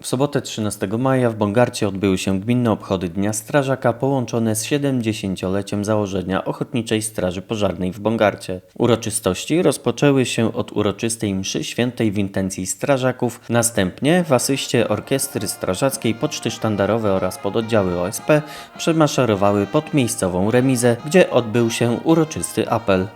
W sobotę 13 maja w Bongarcie odbyły się gminne obchody Dnia Strażaka połączone z 70-leciem założenia Ochotniczej Straży Pożarnej w Bongarcie. Uroczystości rozpoczęły się od uroczystej mszy świętej w intencji strażaków, następnie w asyście orkiestry strażackiej poczty sztandarowe oraz pododdziały OSP przemaszerowały pod miejscową remizę, gdzie odbył się uroczysty apel.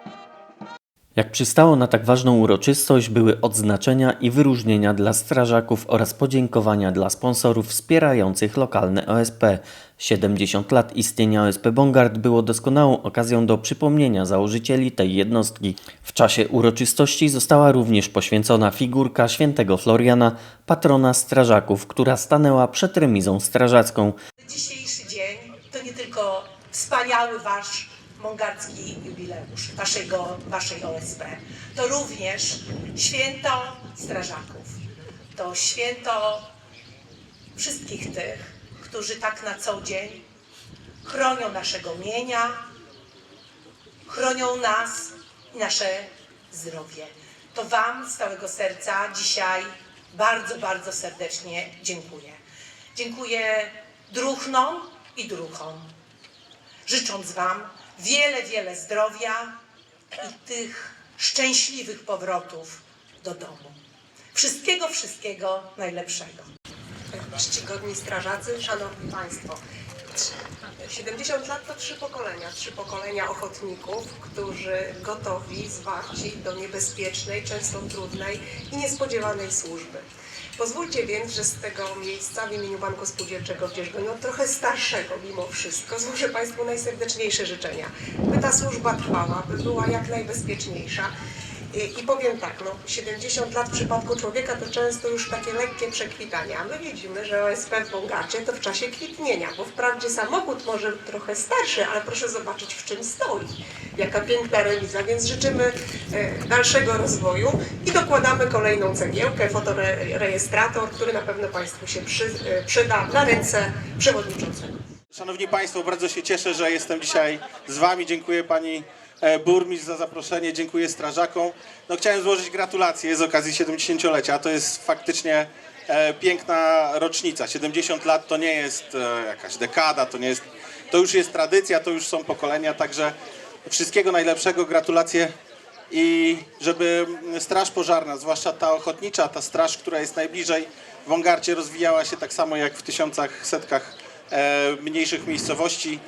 Jak przystało na tak ważną uroczystość, były odznaczenia i wyróżnienia dla strażaków oraz podziękowania dla sponsorów wspierających lokalne OSP. 70 lat istnienia OSP Bongard było doskonałą okazją do przypomnienia założycieli tej jednostki. W czasie uroczystości została również poświęcona figurka świętego Floriana, patrona strażaków, która stanęła przed remizą strażacką. Dzisiejszy dzień to nie tylko wspaniały wasz mongardzki jubileusz, waszego, waszej OSP. To również święto strażaków. To święto wszystkich tych, którzy tak na co dzień chronią naszego mienia, chronią nas i nasze zdrowie. To Wam z całego serca dzisiaj bardzo, bardzo serdecznie dziękuję. Dziękuję druhnom i druhom, życząc Wam wiele, wiele zdrowia i tych szczęśliwych powrotów do domu. Wszystkiego, wszystkiego najlepszego. czcigodni strażacy, szanowni państwo. 70 lat to trzy pokolenia, trzy pokolenia ochotników, którzy gotowi, zwarci do niebezpiecznej, często trudnej i niespodziewanej służby. Pozwólcie więc, że z tego miejsca w imieniu Banku Spółdzielczego w Dzierżoniu, trochę starszego mimo wszystko, złożę Państwu najserdeczniejsze życzenia, by ta służba trwała, by była jak najbezpieczniejsza. I, powiem tak, no 70 lat w przypadku człowieka to często już takie lekkie przekwitanie, a my widzimy, że OSP w Bongarcie to w czasie kwitnienia, bo wprawdzie samochód może trochę starszy, ale proszę zobaczyć w czym stoi. Jaka piękna remiza, więc życzymy e, dalszego rozwoju i dokładamy kolejną cegiełkę, fotorejestrator, który na pewno Państwu się przy, e, przyda na ręce przewodniczącego. Szanowni Państwo, bardzo się cieszę, że jestem dzisiaj z Wami. Dziękuję Pani Burmistrz za zaproszenie, dziękuję strażakom. No, chciałem złożyć gratulacje z okazji 70-lecia. To jest faktycznie e, piękna rocznica. 70 lat to nie jest e, jakaś dekada, to, nie jest, to już jest tradycja, to już są pokolenia, także wszystkiego najlepszego, gratulacje i żeby Straż Pożarna, zwłaszcza ta ochotnicza, ta straż, która jest najbliżej w Wągarcie, rozwijała się tak samo jak w tysiącach, setkach e, mniejszych miejscowości.